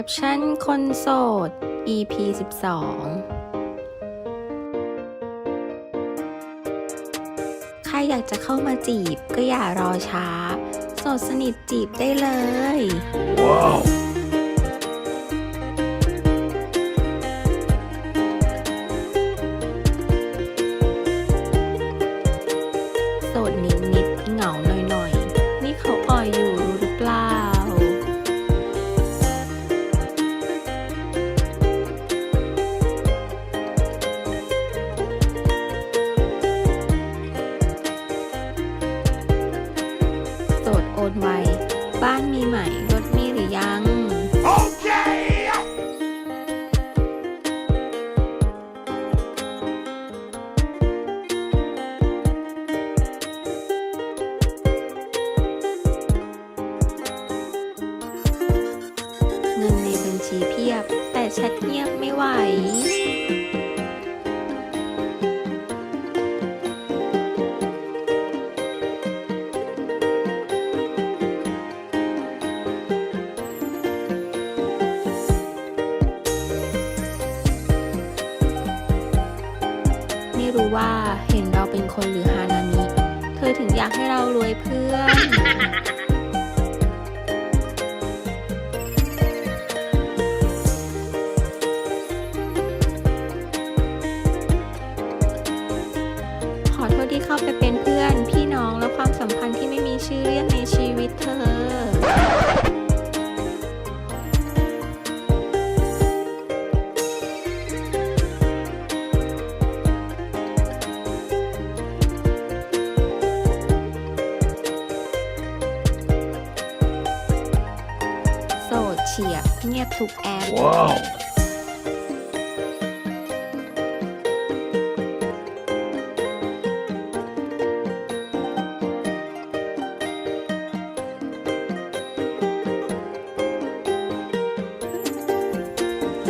ปชั่นคนโสด EP 12 ใครอยากจะเข้ามาจีบก็อย่ารอช้า โสดสนิทจีบได้เลยโสดนิดนิ ชทเงียบไม่ไหวไม่รู้ว่าเห็นเราเป็นคนหรือฮานามิ เธอถึงอยากให้เรารวยเพื่อน เฉียบเงียบทุกแอป Wow.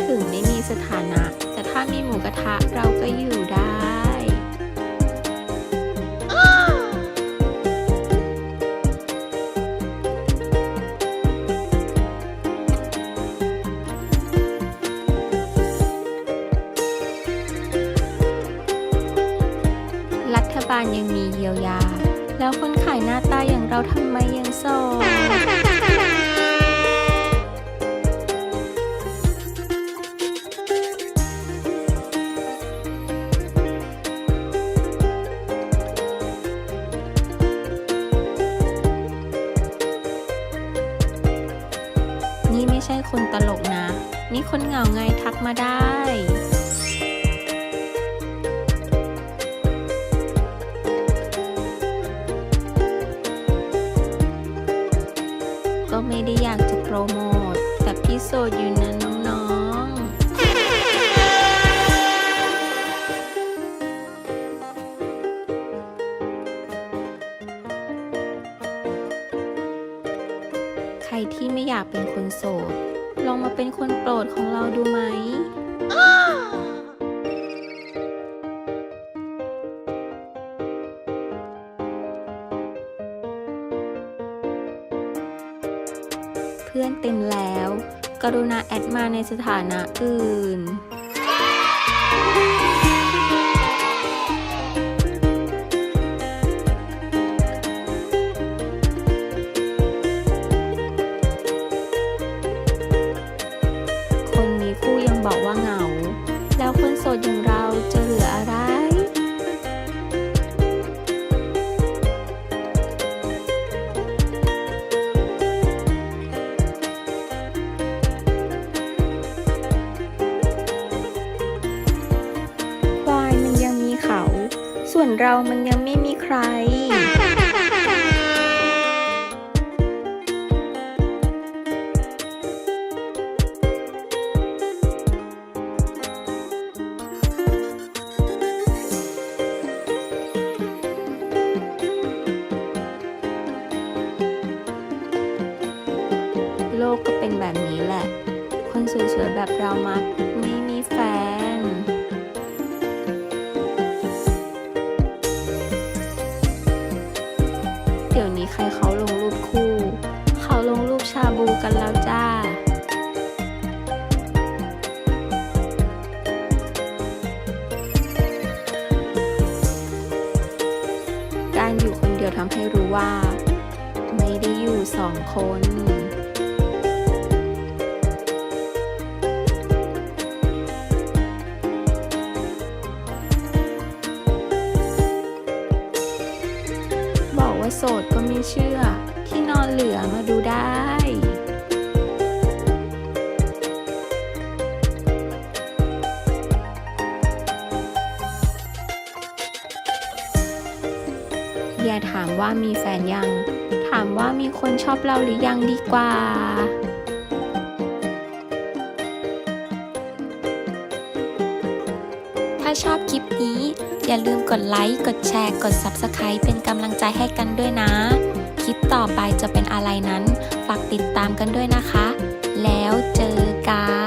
ถึงไม่มีสถานะ แต่ถ้ามีหมูกระทะเราก็อยู่ได้ แล้วคนขายหน้าตาอย่างเราทำไมยังโสดนี่ไม่ใช่คนตลกนะ นี่คนเหงาไงทักมาได้ ไม่ได้อยากจะโปรโมท แต่พี่โสดอยู่นะน้องๆ ใครที่ไม่อยากเป็นคนโสด ลองมาเป็นคนโปรดของเราดูไหม พื่อนเต็มแล้ว กรุณาแอดมาในสถานะอื่นคน ส่วนเรามันยังไม่มีใคร โลกก็เป็นแบบนี้แหละ คนสวยๆแบบเรามัก ใครเขาลงรูปคู่ เขาลงรูปชาบูกันแล้วจ้าการอยู่คนเดียวทำให้รู้ว่า ไม่ได้อยู่สองคน ดก็ไม่เชื่อ ที่นอนเหลือมาดูได้อย่าถามว่ามีแฟนยัง ถามว่ามีคนชอบเราหรือยังดีกว่า ถ้าชอบคลิปนี้ อย่าลืมกดไลค์ กดแชร์ กด Subscribe เป็นกำลังใจให้กันด้วยนะ คลิปต่อไปจะเป็นอะไรนั้น ฝากติดตามกันด้วยนะคะ แล้วเจอกัน